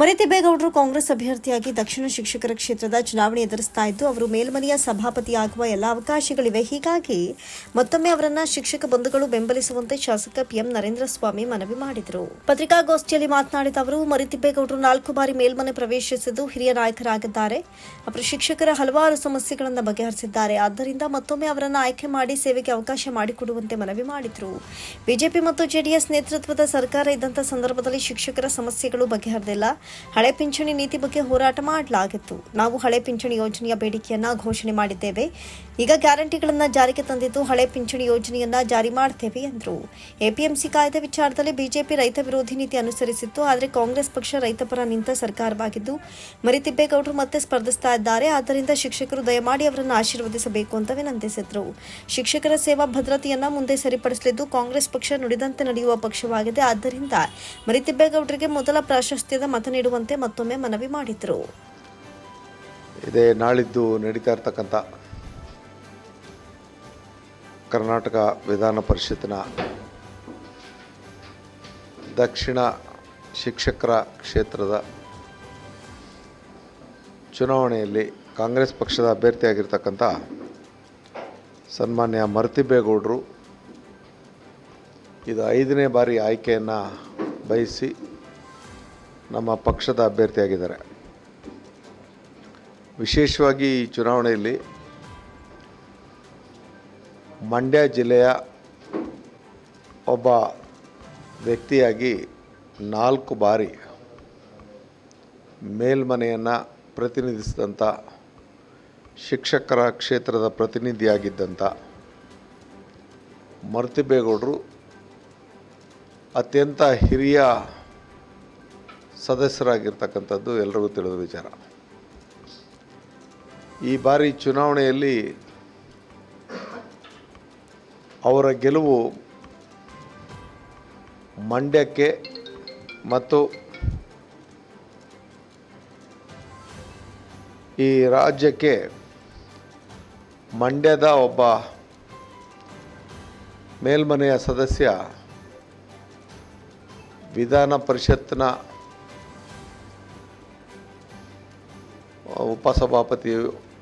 ಮರಿತಿಬ್ಬೇಗೌಡರು ಕಾಂಗ್ರೆಸ್ ಅಭ್ಯರ್ಥಿಯಾಗಿ ದಕ್ಷಿಣ ಶಿಕ್ಷಕರ ಕ್ಷೇತ್ರದ ಚುನಾವಣೆ ಎದುರಿಸ್ತಾ ಇದ್ದು, ಅವರು ಮೇಲ್ಮನೆಯ ಸಭಾಪತಿಯಾಗುವ ಎಲ್ಲ ಅವಕಾಶಗಳಿವೆ. ಹೀಗಾಗಿ ಮತ್ತೊಮ್ಮೆ ಅವರನ್ನ ಶಿಕ್ಷಕ ಬಂಧುಗಳು ಬೆಂಬಲಿಸುವಂತೆ ಶಾಸಕ ಪಿಎಂ ನರೇಂದ್ರ ಸ್ವಾಮಿ ಮನವಿ ಮಾಡಿದರು. ಪತ್ರಿಕಾಗೋಷ್ಠಿಯಲ್ಲಿ ಮಾತನಾಡಿದ ಅವರು ಮರಿತಿಬ್ಬೇಗೌಡರು ನಾಲ್ಕು ಬಾರಿ ಮೇಲ್ಮನೆ ಪ್ರವೇಶಿಸಿದ್ದು ಹಿರಿಯ ನಾಯಕರಾಗಿದ್ದಾರೆ. ಅವರು ಶಿಕ್ಷಕರ ಹಲವಾರು ಸಮಸ್ಯೆಗಳನ್ನು ಬಗೆಹರಿಸಿದ್ದಾರೆ. ಆದ್ದರಿಂದ ಮತ್ತೊಮ್ಮೆ ಅವರನ್ನು ಆಯ್ಕೆ ಮಾಡಿ ಸೇವೆಗೆ ಅವಕಾಶ ಮಾಡಿಕೊಡುವಂತೆ ಮನವಿ ಮಾಡಿದರು. ಬಿಜೆಪಿ ಮತ್ತು ಜೆಡಿಎಸ್ ನೇತೃತ್ವದ ಸರ್ಕಾರ ಇದ್ದಂಥ ಸಂದರ್ಭದಲ್ಲಿ ಶಿಕ್ಷಕರ ಸಮಸ್ಯೆಗಳು ಬಗೆಹರಿದಿಲ್ಲ. ಹಳೆ ಪಿಂಚಣಿ ನೀತಿ ಬಗ್ಗೆ ಹೋರಾಟ ಮಾಡಲಾಗಿತ್ತು. ನಾವು ಹಳೆ ಪಿಂಚಣಿ ಯೋಜನೆಯ ಬೇಡಿಕೆಯನ್ನ ಘೋಷಣೆ ಮಾಡಿದ್ದೇವೆ. ಈಗ ಗ್ಯಾರಂಟಿಗಳನ್ನ ಜಾರಿಗೆ ತಂದಿದ್ದು ಹಳೆ ಪಿಂಚಣಿ ಯೋಜನೆಯನ್ನ ಜಾರಿ ಮಾಡ್ತೇವೆ ಎಂದರು. ಎಪಿಎಂಸಿ ಕಾಯ್ದೆ ವಿಚಾರದಲ್ಲಿ ಬಿಜೆಪಿ ರೈತ ವಿರೋಧಿ ನೀತಿ ಅನುಸರಿಸಿತ್ತು. ಆದರೆ ಕಾಂಗ್ರೆಸ್ ಪಕ್ಷ ರೈತಪರ ನಿಂತ ಸರ್ಕಾರವಾಗಿದ್ದು, ಮರಿತಿಬ್ಬೇಗೌಡರು ಮತ್ತೆ ಸ್ಪರ್ಧಿಸ್ತಾ ಇದ್ದಾರೆ. ಆದ್ದರಿಂದ ಶಿಕ್ಷಕರು ದಯಮಾಡಿ ಅವರನ್ನು ಆಶೀರ್ವದಿಸಬೇಕು ಅಂತ ವಿನಂತಿಸಿದರು. ಶಿಕ್ಷಕರ ಸೇವಾ ಭದ್ರತೆಯನ್ನ ಮುಂದೆ ಸರಿಪಡಿಸಲಿದ್ದು ಕಾಂಗ್ರೆಸ್ ಪಕ್ಷ ನುಡಿದಂತೆ ನಡೆಯುವ ಪಕ್ಷವಾಗಿದೆ. ಆದ್ದರಿಂದ ಮರಿತಿಬ್ಬೇಗೌಡರಿಗೆ ಮೊದಲ ಪ್ರಾಶಸ್ತ್ಯದ ಮತ ನೀಡುವಂತೆ ಮತ್ತೊಮ್ಮೆ ಮನವಿ ಮಾಡಿದರು. ಇದೇ ನಾಳಿದ್ದು ನಡೀತಾ ಇರ್ತಕ್ಕಂಥ ಕರ್ನಾಟಕ ವಿಧಾನ ಪರಿಷತ್ತಿನ ದಕ್ಷಿಣ ಶಿಕ್ಷಕರ ಕ್ಷೇತ್ರದ ಚುನಾವಣೆಯಲ್ಲಿ ಕಾಂಗ್ರೆಸ್ ಪಕ್ಷದ ಅಭ್ಯರ್ಥಿಯಾಗಿರ್ತಕ್ಕಂಥ ಸನ್ಮಾನ್ಯ ಮರ್ತಿಬೇಗೌಡರು ಇದು ಐದನೇ ಬಾರಿ ಆಯ್ಕೆಯನ್ನು ಬಯಸಿ ನಮ್ಮ ಪಕ್ಷದ ಅಭ್ಯರ್ಥಿಯಾಗಿದ್ದಾರೆ. ವಿಶೇಷವಾಗಿ ಈ ಚುನಾವಣೆಯಲ್ಲಿ ಮಂಡ್ಯ ಜಿಲ್ಲೆಯ ಒಬ್ಬ ವ್ಯಕ್ತಿಯಾಗಿ ನಾಲ್ಕು ಬಾರಿ ಮೇಲ್ಮನೆಯನ್ನು ಪ್ರತಿನಿಧಿಸಿದಂಥ ಶಿಕ್ಷಕರ ಕ್ಷೇತ್ರದ ಪ್ರತಿನಿಧಿಯಾಗಿದ್ದಂಥ ಮರ್ತಿಬೇಗೌಡರು ಅತ್ಯಂತ ಹಿರಿಯ ಸದಸ್ಯರಾಗಿರ್ತಕ್ಕಂಥದ್ದು ಎಲ್ರಿಗೂ ತಿಳಿದ ವಿಚಾರ. ಈ ಬಾರಿ ಚುನಾವಣೆಯಲ್ಲಿ ಅವರ ಗೆಲುವು ಮಂಡ್ಯಕ್ಕೆ ಮತ್ತು ಈ ರಾಜ್ಯಕ್ಕೆ ಮಂಡ್ಯದ ಒಬ್ಬ ಮೇಲ್ಮನೆಯ ಸದಸ್ಯ ವಿಧಾನ ಪರಿಷತ್ನ ಉಪಸಭಾಪತಿ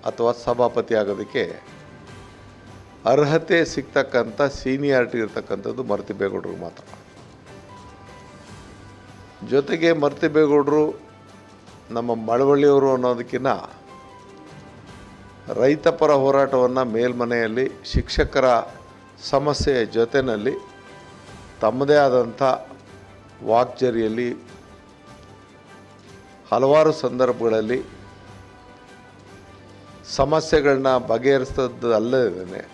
ಅಥವಾ ಸಭಾಪತಿ ಆಗೋದಕ್ಕೆ ಅರ್ಹತೆ ಸಿಗ್ತಕ್ಕಂಥ ಸೀನಿಯಾರಿಟಿ ಇರ್ತಕ್ಕಂಥದ್ದು ಮರ್ತಿಬೇಗೌಡರಿಗೆ ಮಾತ್ರ. ಜೊತೆಗೆ ಮರ್ತಿಬೇಗೌಡರು ನಮ್ಮ ಮಳವಳ್ಳಿಯವರು ಅನ್ನೋದಕ್ಕಿಂತ ರೈತಪರ ಹೋರಾಟವನ್ನು ಮೇಲ್ಮನೆಯಲ್ಲಿ ಶಿಕ್ಷಕರ ಸಮಸ್ಯೆಯ ಜೊತೆಯಲ್ಲಿ ತಮ್ಮದೇ ಆದಂಥ ವಾಕ್ಚರಿಯಲ್ಲಿ ಹಲವಾರು ಸಂದರ್ಭಗಳಲ್ಲಿ ಸಮಸ್ಯೆಗಳನ್ನ ಬಗೆಹರಿಸೋದು ಅಲ್ಲದೇ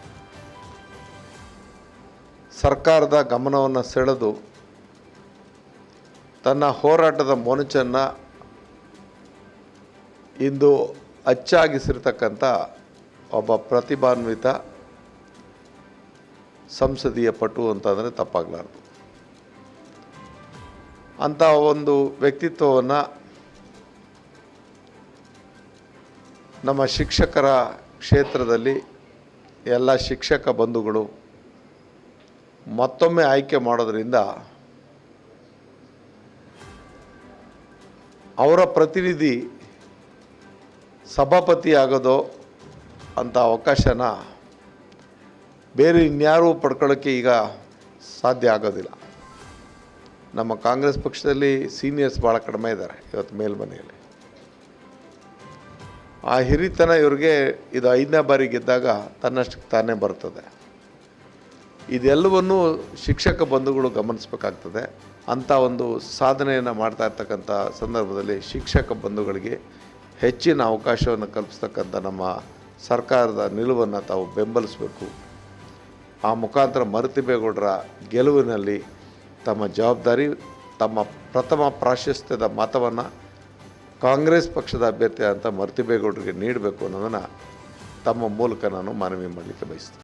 ಸರ್ಕಾರದ ಗಮನವನ್ನು ಸೆಳೆದು ತನ್ನ ಹೋರಾಟದ ಮೊನಚನ್ನು ಇಂದು ಅಚ್ಚಾಗಿಸಿರ್ತಕ್ಕಂಥ ಒಬ್ಬ ಪ್ರತಿಭಾನ್ವಿತ ಸಂಸದೀಯ ಪಟು ಅಂತಂದರೆ ತಪ್ಪಾಗಲಾರ್ದು. ಅಂಥ ಒಂದು ವ್ಯಕ್ತಿತ್ವವನ್ನು ನಮ್ಮ ಶಿಕ್ಷಕರ ಕ್ಷೇತ್ರದಲ್ಲಿ ಎಲ್ಲ ಶಿಕ್ಷಕ ಬಂಧುಗಳು ಮತ್ತೊಮ್ಮೆ ಆಯ್ಕೆ ಮಾಡೋದರಿಂದ ಅವರ ಪ್ರತಿನಿಧಿ ಸಭಾಪತಿ ಆಗೋದು ಅಂಥ ಅವಕಾಶನ ಬೇರೆ ಇನ್ಯಾರೂ ಪಡ್ಕೊಳ್ಳೋಕ್ಕೆ ಈಗ ಸಾಧ್ಯ ಆಗೋದಿಲ್ಲ. ನಮ್ಮ ಕಾಂಗ್ರೆಸ್ ಪಕ್ಷದಲ್ಲಿ ಸೀನಿಯರ್ಸ್ ಭಾಳ ಕಡಿಮೆ ಇದ್ದಾರೆ ಇವತ್ತು ಮೇಲ್ಮನೆಯಲ್ಲಿ. ಆ ಹಿರಿತನ ಇವ್ರಿಗೆ ಇದು ಐದನೇ ಬಾರಿ ಗೆದ್ದಾಗ ತನ್ನಷ್ಟಕ್ಕೆ ತಾನೇ ಬರ್ತದೆ. ಇದೆಲ್ಲವನ್ನೂ ಶಿಕ್ಷಕ ಬಂಧುಗಳು ಗಮನಿಸಬೇಕಾಗ್ತದೆ. ಅಂಥ ಒಂದು ಸಾಧನೆಯನ್ನು ಮಾಡ್ತಾ ಇರ್ತಕ್ಕಂಥ ಸಂದರ್ಭದಲ್ಲಿ ಶಿಕ್ಷಕ ಬಂಧುಗಳಿಗೆ ಹೆಚ್ಚಿನ ಅವಕಾಶವನ್ನು ಕಲ್ಪಿಸ್ತಕ್ಕಂಥ ನಮ್ಮ ಸರ್ಕಾರದ ನಿಲುವನ್ನು ತಾವು ಬೆಂಬಲಿಸಬೇಕು. ಆ ಮುಖಾಂತರ ಮರುತಿಬೇಗೌಡರ ಗೆಲುವಿನಲ್ಲಿ ತಮ್ಮ ಜವಾಬ್ದಾರಿ, ತಮ್ಮ ಪ್ರಥಮ ಪ್ರಾಶಸ್ತ್ಯದ ಮತವನ್ನು ಕಾಂಗ್ರೆಸ್ ಪಕ್ಷದ ಅಭ್ಯರ್ಥಿ ಅಂತ ಮರ್ತಿಬೇಗೌಡರಿಗೆ ನೀಡಬೇಕು ಅನ್ನೋದನ್ನು ತಮ್ಮ ಮೂಲಕ ನಾನು ಮನವಿ ಮಾಡಲಿಕ್ಕೆ ಬಯಸ್ತೀನಿ.